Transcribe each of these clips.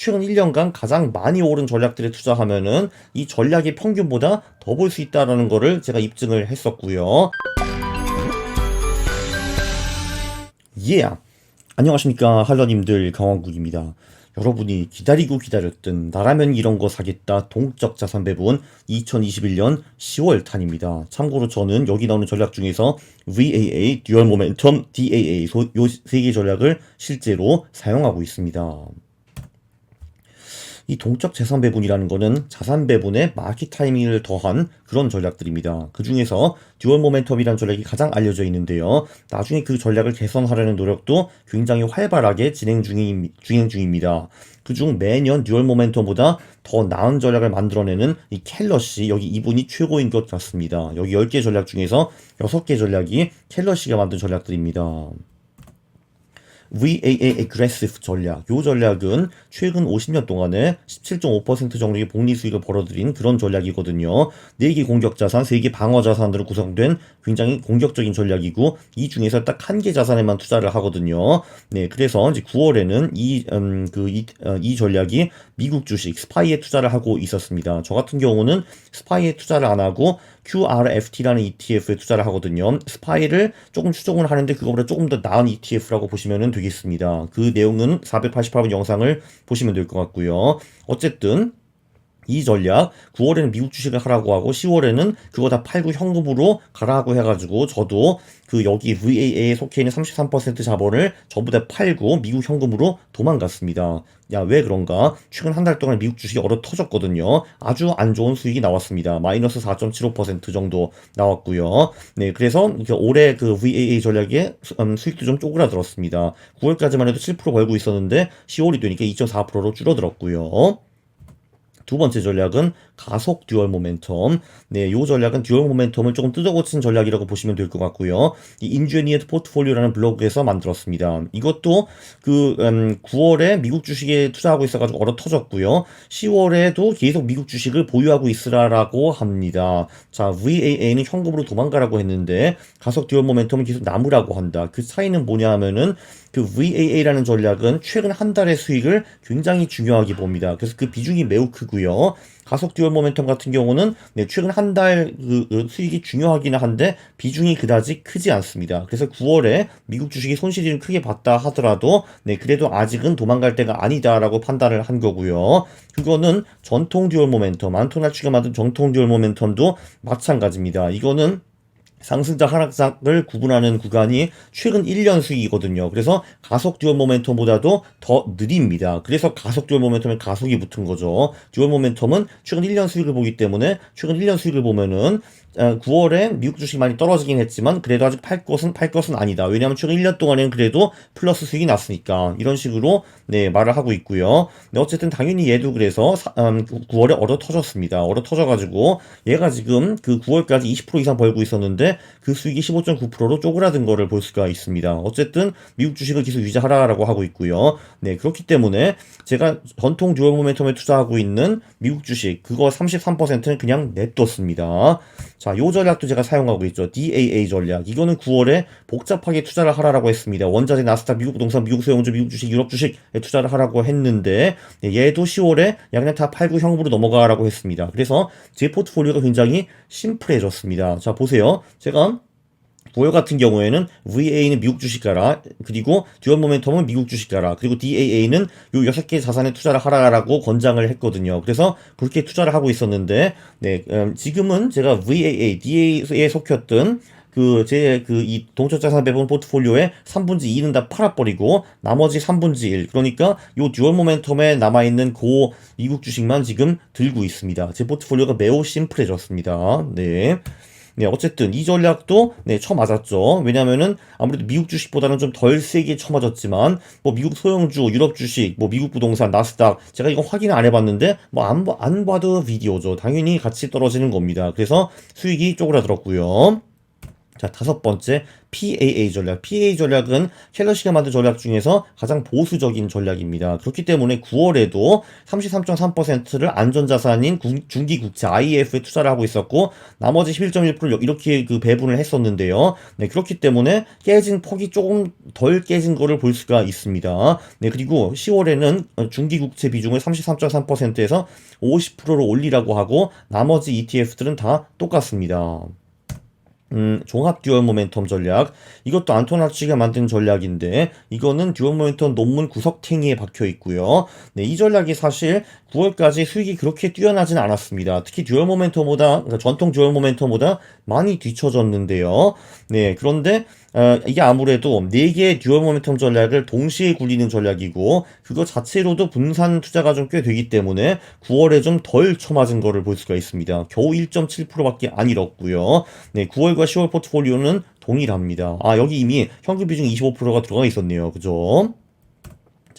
최근 1년간 가장 많이 오른 전략들에 투자하면은 이 전략의 평균보다 더 볼 수 있다라는 거를 제가 입증을 했었고요. 예. 안녕하십니까 할러님들 강왕국입니다. 여러분이 기다리고 기다렸던 나라면 이런 거 사겠다 동적 자산 배분 2021년 10월 탄입니다. 참고로 저는 여기 나오는 전략 중에서 VAA, 듀얼 모멘텀, DAA 요 세 개 전략을 실제로 사용하고 있습니다. 이 동적 자산 배분이라는 거는 자산 배분에 마켓 타이밍을 더한 그런 전략들입니다. 그 중에서 듀얼 모멘텀이라는 전략이 가장 알려져 있는데요. 나중에 그 전략을 개선하려는 노력도 굉장히 활발하게 진행 중임, 진행 중입니다. 그중 매년 듀얼 모멘텀보다 더 나은 전략을 만들어내는 이 켈러시 여기 이분이 최고인 것 같습니다. 여기 10개 전략 중에서 6개 전략이 켈러시가 만든 전략들입니다. VAA Aggressive 전략. 요 전략은 최근 50년 동안에 17.5% 정도의 복리 수익을 벌어들인 그런 전략이거든요. 4개 공격 자산, 3개 방어 자산으로 구성된 굉장히 공격적인 전략이고 이 중에서 딱 한 개 자산에만 투자를 하거든요. 네, 그래서 이제 9월에는 이, 음, 그, 이, 어, 이 전략이 미국 주식 스파이에 투자를 하고 있었습니다. 저 같은 경우는 스파이에 투자를 안 하고 QRFT라는 ETF에 투자를 하거든요. 스파이를 조금 추종을 하는데 그거보다 조금 더 나은 ETF라고 보시면 되겠습니다. 그 내용은 488번 영상을 보시면 될 것 같고요. 어쨌든 이 전략 9월에는 미국 주식을 하라고 하고 10월에는 그거 다 팔고 현금으로 가라고 해가지고 저도 그 여기 VAA에 속해 있는 33% 자본을 전부 다 팔고 미국 현금으로 도망갔습니다. 야 왜 그런가? 최근 한 달 동안 미국 주식이 얼어 터졌거든요. 아주 안 좋은 수익이 나왔습니다. 마이너스 4.75% 정도 나왔고요. 네, 그래서 올해 그 VAA 전략의 음, 수익도 좀 쪼그라들었습니다. 9월까지만 해도 7% 벌고 있었는데 10월이 되니까 2.4%로 줄어들었고요. 두 번째 전략은 가속 듀얼 모멘텀. 네, 요 전략은 듀얼 모멘텀을 조금 뜯어고친 전략이라고 보시면 될 것 같고요. 이 인주니어드 포트폴리오라는 블로그에서 만들었습니다. 이것도 그 음, 9월에 미국 주식에 투자하고 있어가지고 얼어 터졌고요. 10월에도 계속 미국 주식을 보유하고 있으라라고 합니다. 자, VAA는 현금으로 도망가라고 했는데 가속 듀얼 모멘텀은 계속 남으라고 한다. 그 차이는 뭐냐 하면은 그 VAA라는 전략은 최근 한 달의 수익을 굉장히 중요하게 봅니다. 그래서 그 비중이 매우 크고요. 가속 듀얼 모멘텀 같은 경우는 네, 최근 한 달 그, 그 수익이 중요하긴 한데 비중이 그다지 크지 않습니다. 그래서 9월에 미국 주식이 손실을 크게 봤다 하더라도 네, 그래도 아직은 도망갈 때가 아니다라고 판단을 한 거고요. 그거는 전통 듀얼 모멘텀, 안토나치가 만든 정통 듀얼 모멘텀도 마찬가지입니다. 이거는 상승자 하락장을 구분하는 구간이 최근 1년 수익이거든요. 그래서 가속 듀얼 모멘텀보다도 더 느립니다. 그래서 가속 듀얼 모멘텀에 가속이 붙은 거죠. 듀얼 모멘텀은 최근 1년 수익을 보기 때문에 최근 1년 수익을 보면은 9월에 어, 미국 주식이 많이 떨어지긴 했지만 그래도 아직 팔 것은 팔 것은 아니다. 왜냐하면 최근 1년 동안에는 그래도 플러스 수익이 났으니까 이런 식으로 네 말을 하고 있고요. 네, 어쨌든 당연히 얘도 그래서 음, 9월에 얼어 터졌습니다. 얼어 터져가지고 얘가 지금 그 9월까지 20% 이상 벌고 있었는데 그 수익이 15.9%로 쪼그라든 거를 볼 수가 있습니다. 어쨌든 미국 주식을 계속 유지하라라고 하고 있고요. 네 그렇기 때문에 제가 전통 듀얼 모멘텀에 투자하고 있는 미국 주식 그거 33%는 그냥 냅뒀습니다. 자, 요 전략도 제가 사용하고 있죠. DAA 전략. 이거는 9월에 복잡하게 투자를 하라고 했습니다. 원자재, 나스닥, 미국 부동산, 미국 소형주, 미국 주식, 유럽 주식에 투자를 하라고 했는데 얘도 10월에 야 그냥 다 팔고 현금으로 넘어가라고 했습니다. 그래서 제 포트폴리오가 굉장히 심플해졌습니다. 자, 보세요. 제가 9월 같은 경우에는 VA는 미국 주식 가라, 그리고 듀얼 모멘텀은 미국 주식 가라, 그리고 DAA는 요 6개 자산에 투자를 하라라고 권장을 했거든요. 그래서 그렇게 투자를 하고 있었는데, 네, 음, 지금은 제가 VAA, DAA에 속혔던 그, 제, 그, 이 동적자산 배분 포트폴리오의 3분지 2는 다 팔아버리고, 나머지 3분지 1. 그러니까, 요 듀얼 모멘텀에 남아있는 고 미국 주식만 지금 들고 있습니다. 제 포트폴리오가 매우 심플해졌습니다. 네. 네, 어쨌든 이 전략도 네, 쳐맞았죠. 왜냐면은 아무래도 미국 주식보다는 좀 덜 세게 쳐맞았지만 뭐 미국 소형주, 유럽 주식, 뭐 미국 부동산, 나스닥 제가 이거 확인 안 해봤는데 뭐안 안 봐도 비디오죠. 당연히 같이 떨어지는 겁니다. 그래서 수익이 쪼그라들었고요. 자, 다섯 번째, PAA 전략. PAA 전략은 켈러시가 만든 전략 중에서 가장 보수적인 전략입니다. 그렇기 때문에 9월에도 33.3%를 안전자산인 국- 중기국채 IEF에 투자를 하고 있었고, 나머지 11.1%를 이렇게 그 배분을 했었는데요. 네, 그렇기 때문에 깨진 폭이 조금 덜 깨진 거를 볼 수가 있습니다. 네, 그리고 10월에는 중기국채 비중을 33.3%에서 50%로 올리라고 하고, 나머지 ETF들은 다 똑같습니다. 음, 종합 듀얼 모멘텀 전략. 이것도 안토나치가 만든 전략인데, 이거는 듀얼 모멘텀 논문 구석탱이에 박혀 있고요. 네, 이 전략이 사실 9월까지 수익이 그렇게 뛰어나진 않았습니다. 특히 듀얼 모멘텀보다, 그러니까 전통 듀얼 모멘텀보다 많이 뒤쳐졌는데요. 네, 그런데, 어, 이게 아무래도 4개의 듀얼 모멘텀 전략을 동시에 굴리는 전략이고, 그거 자체로도 분산 투자가 좀 꽤 되기 때문에 9월에 좀 덜 쳐맞은 거를 볼 수가 있습니다. 겨우 1.7%밖에 안 잃었고요. 네, 9월과 10월 포트폴리오는 동일합니다. 아, 여기 이미 현금 비중 25%가 들어가 있었네요. 그죠?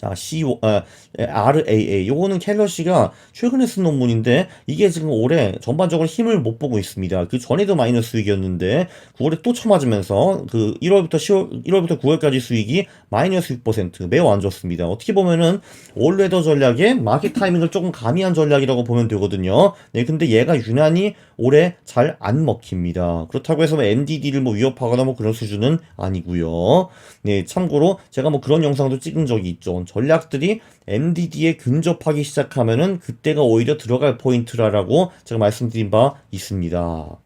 자, C, 아, RAA. 요거는 켈러시가 최근에 쓴 논문인데, 이게 지금 올해 전반적으로 힘을 못 보고 있습니다. 그 전에도 마이너스 수익이었는데, 9월에 또 쳐맞으면서, 그 1월부터 10월, 1월부터 9월까지 수익이 마이너스 6%. 매우 안 좋습니다. 어떻게 보면은, 올웨더 전략의 마켓 타이밍을 조금 가미한 전략이라고 보면 되거든요. 네, 근데 얘가 유난히 올해 잘안 먹힙니다. 그렇다고 해서 뭐 MDD를 뭐 위협하거나 뭐 그런 수준은 아니고요. 네, 참고로 제가 뭐 그런 영상도 찍은 적이 있죠. 전략들이 MDD에 근접하기 시작하면은 그때가 오히려 들어갈 포인트라라고 제가 말씀드린 바 있습니다.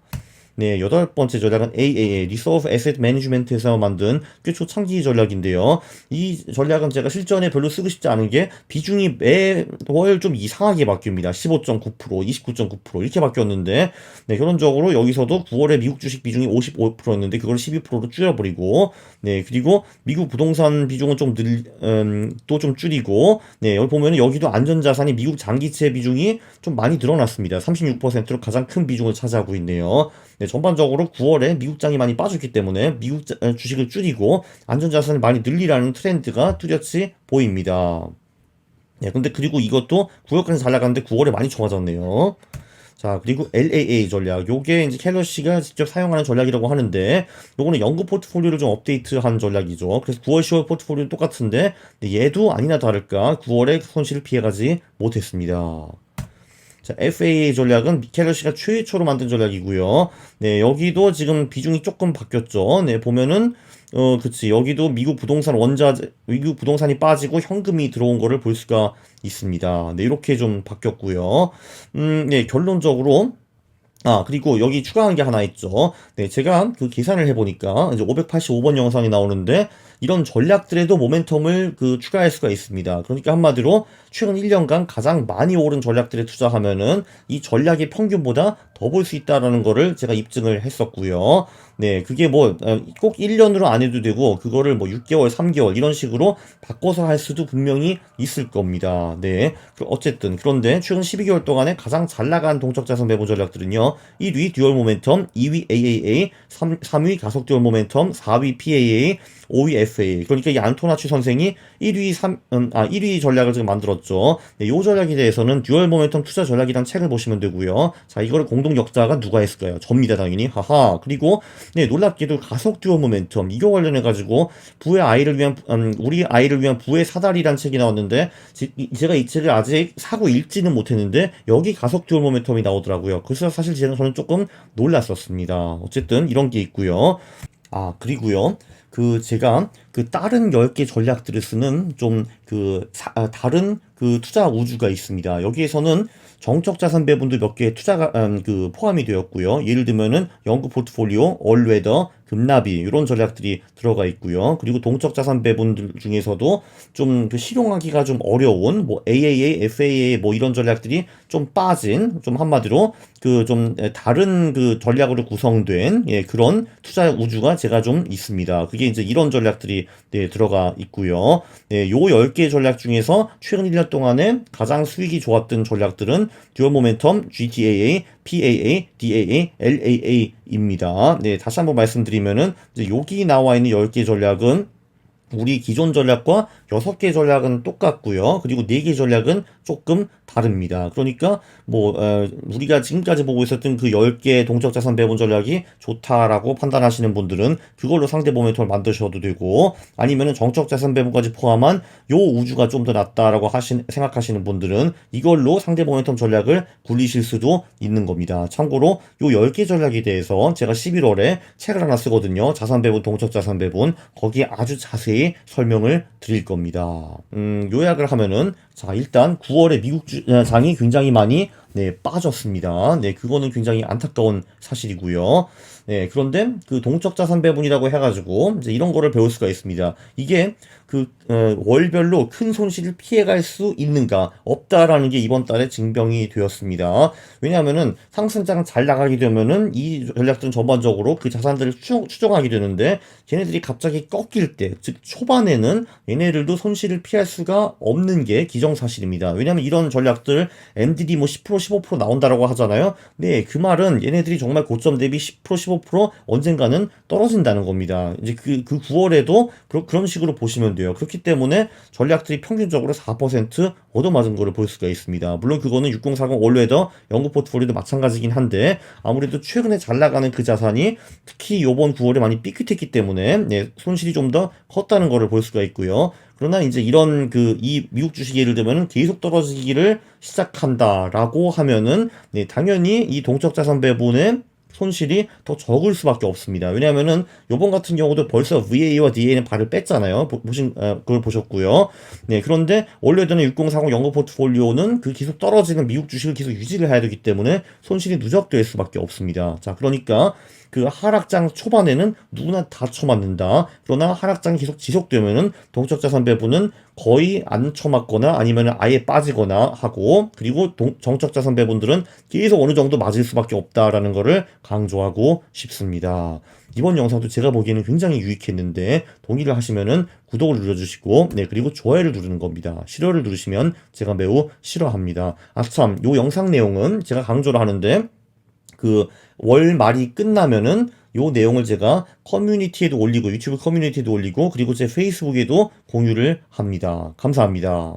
네, 여덟 번째 전략은 AAA, Reserve Asset Management에서 만든 꽤 초창기 전략인데요. 이 전략은 제가 실전에 별로 쓰고 싶지 않은 게 비중이 매월 좀 이상하게 바뀝니다. 15.9%, 29.9% 이렇게 바뀌었는데, 네, 결론적으로 여기서도 9월에 미국 주식 비중이 55%였는데 그걸 12%로 줄여버리고, 네, 그리고 미국 부동산 비중은 좀 늘, 음, 또 좀 줄이고, 네, 여기 보면은 여기도 안전자산이 미국 장기채 비중이 좀 많이 늘어났습니다. 36%로 가장 큰 비중을 차지하고 있네요. 네, 전반적으로 9월에 미국장이 많이 빠졌기 때문에 미국 자- 어, 주식을 줄이고 안전자산을 많이 늘리라는 트렌드가 뚜렷이 보입니다. 네, 근데 그리고 이것도 9월까지 잘 나갔는데 9월에 많이 좋아졌네요. 자, 그리고 LAA 전략. 요게 이제 켈러시가 직접 사용하는 전략이라고 하는데, 요거는 연구 포트폴리오를 좀 업데이트한 전략이죠. 그래서 9월, 10월 포트폴리오 똑같은데, 얘도 아니나 다를까 9월에 손실을 피해가지 못했습니다. 자, FAA 전략은 미켈러시가 최초로 만든 전략이고요. 네, 여기도 지금 비중이 조금 바뀌었죠. 네, 보면은 어, 그치. 여기도 미국 부동산 원자, 미국 부동산이 빠지고 현금이 들어온 거를 볼 수가 있습니다. 네, 이렇게 좀 바뀌었고요. 음, 네, 결론적으로 아, 그리고 여기 추가한 게 하나 있죠. 네, 제가 그 계산을 해보니까 이제 585번 영상이 나오는데 이런 전략들에도 모멘텀을 그 추가할 수가 있습니다. 그러니까 한마디로 최근 1년간 가장 많이 오른 전략들에 투자하면은 이 전략의 평균보다 더 볼 수 있다라는 거를 제가 입증을 했었고요. 네, 그게 뭐 꼭 1년으로 안 해도 되고 그거를 뭐 6개월, 3개월 이런 식으로 바꿔서 할 수도 분명히 있을 겁니다. 네. 그 어쨌든 그런데 최근 12개월 동안에 가장 잘 나간 동적 자산 배분 전략들은요. 1위 듀얼 모멘텀, 2위 AAA, 3, 3위 가속 듀얼 모멘텀, 4위 PAA, 5위 FA. 그러니까 이 안토나치 선생이 1위 3, 음, 아, 1위 전략을 지금 만들었죠. 네, 이 전략에 대해서는 듀얼 모멘텀 투자 전략이란 책을 보시면 되고요. 자, 이거를 공동 역자가 누가 했을까요? 접니다, 당연히. 하하. 그리고 네, 놀랍게도 가속 듀얼 모멘텀 이거 관련해 가지고 부의 아이를 위한 음, 우리 아이를 위한 부의 사다리란 책이 나왔는데 지- 이- 제가 이 책을 아직 사고 읽지는 못했는데 여기 가속 듀얼 모멘텀이 나오더라고요. 그래서 사실 저는 저는 조금 놀랐었습니다. 어쨌든 이런 게 있고요. 아, 그리고요. 그 제가 그 다른 10개 전략들을 쓰는 좀 그 다른 그 투자 우주가 있습니다. 여기에서는 정적 자산 배분도 몇 개 투자가 음, 그 포함이 되었고요. 예를 들면은 연구 포트폴리오, 얼웨더, 급납이 이런 전략들이 들어가 있고요. 그리고 동적 자산 배분들 중에서도 좀 그 실용하기가 좀 어려운 뭐 AAA, FAA 뭐 이런 전략들이 좀 빠진 좀 한마디로 그 좀 다른 그 전략으로 구성된 예, 그런 투자 우주가 제가 좀 있습니다. 그게 이제 이런 전략들이 네, 들어가 있고요. 네, 요 10개 전략 중에서 최근 1년 동안에 가장 수익이 좋았던 전략들은 듀얼 모멘텀, GTAA, PAA, DAA, LAA입니다. 네, 다시 한번 말씀드리면은 여기 나와 있는 10개 전략은 우리 기존 전략과 6개 전략은 똑같고요. 그리고 4개 전략은 조금 다릅니다. 그러니까 뭐 어, 우리가 지금까지 보고 있었던 그 10개 동적 자산 배분 전략이 좋다라고 판단하시는 분들은 그걸로 상대 모멘텀을 만드셔도 되고 아니면은 정적 자산 배분까지 포함한 요 우주가 좀 더 낫다라고 하신 생각하시는 분들은 이걸로 상대 모멘텀 전략을 굴리실 수도 있는 겁니다. 참고로 요 10개 전략에 대해서 제가 11월에 책을 하나 쓰거든요. 자산 배분, 동적 자산 배분. 거기에 아주 자세히 설명을 드릴 겁니다. 음, 요약을 하면은 자, 일단 9월에 미국 주- 어, 장이 굉장히 많이 네, 빠졌습니다. 네, 그거는 굉장히 안타까운 사실이고요. 네, 그런데 그 동적 자산 배분이라고 해가지고 이제 이런 거를 배울 수가 있습니다. 이게 그 어, 월별로 큰 손실을 피해갈 수 있는가 없다라는 게 이번 달에 증명이 되었습니다. 왜냐하면은 상승장 잘 나가게 되면은 이 전략들은 전반적으로 그 자산들을 추정, 추정하게 되는데 걔네들이 갑자기 꺾일 때, 즉 초반에는 얘네들도 손실을 피할 수가 없는 게 기정사실입니다. 왜냐하면 이런 전략들 MDD 뭐10% 15% 나온다라고 하잖아요. 네, 그 말은 얘네들이 정말 고점 대비 10% 15% 언젠가는 떨어진다는 겁니다. 이제 그, 그 9월에도 그런 그런 식으로 보시면 돼요. 그렇기 때문에 전략들이 평균적으로 4% 얻어맞은 거를 볼 수가 있습니다. 물론 그거는 6040 올웨더 연구 포트폴리오도 마찬가지긴 한데 아무래도 최근에 잘 나가는 그 자산이 특히 이번 9월에 많이 삐끗했기 때문에 네, 손실이 좀 더 컸다는 거를 볼 수가 있고요. 그러나 이제 이런 그 이 미국 주식이 예를 들면 계속 떨어지기를 시작한다라고 하면은 네, 당연히 이 동적 자산 배분의 손실이 더 적을 수밖에 없습니다. 왜냐하면은 요번 같은 경우도 벌써 VA와 DA는 발을 뺐잖아요. 보, 보신 어, 그걸 보셨고요. 네, 그런데 원래대는 6040 연구 포트폴리오는 그 계속 떨어지는 미국 주식을 계속 유지를 해야 되기 때문에 손실이 누적될 수밖에 없습니다. 자, 그러니까 그 하락장 초반에는 누구나 다 쳐맞는다. 그러나 하락장이 계속 지속되면은 동적 자산 배분은 거의 안 쳐맞거나 아니면 아예 빠지거나 하고 그리고 동, 정적 자산 배분들은 계속 어느 정도 맞을 수밖에 없다라는 거를 강조하고 싶습니다. 이번 영상도 제가 보기에는 굉장히 유익했는데 동의를 하시면은 구독을 눌러주시고 네 그리고 좋아요를 누르는 겁니다. 싫어를 누르시면 제가 매우 싫어합니다. 아참 요 영상 내용은 제가 강조를 하는데 그 월 말이 끝나면은 요 내용을 제가 커뮤니티에도 올리고 유튜브 커뮤니티에도 올리고 그리고 제 페이스북에도 공유를 합니다. 감사합니다.